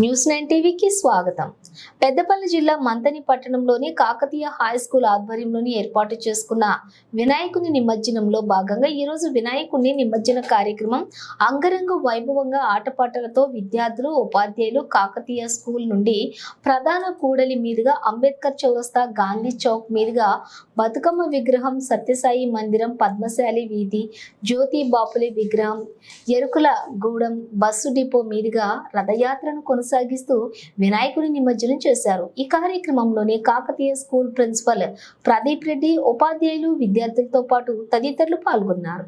News nine టీవీకి స్వాగతం. పెద్దపల్లి జిల్లా మంతని పట్టణంలోని కాకతీయ హై స్కూల్ ఆధ్వర్యంలోని ఏర్పాటు చేసుకున్న వినాయకుని నిమజ్జనంలో భాగంగా ఈరోజు వినాయకుని నిమజ్జన కార్యక్రమం అంగరంగ వైభవంగా ఆటపాటలతో విద్యార్థులు ఉపాధ్యాయులు కాకతీయ స్కూల్ నుండి ప్రధాన కూడలి మీదుగా అంబేద్కర్ చౌరస్తా గాంధీ చౌక్ మీదుగా బతుకమ్మ విగ్రహం సత్యసాయి మందిరం పద్మశాలి వీధి జ్యోతి బాపులి విగ్రహం ఎరుకుల గూడెం బస్సు డిపో మీదుగా రథయాత్రను కొనసాగిస్తూ వినాయకుని నిమజ్జనం చేశారు. ఈ కార్యక్రమంలోనే కాకతీయ స్కూల్ ప్రిన్సిపల్ ప్రదీప్ రెడ్డి ఉపాధ్యాయులు విద్యార్థులతో పాటు తదితరులు పాల్గొన్నారు.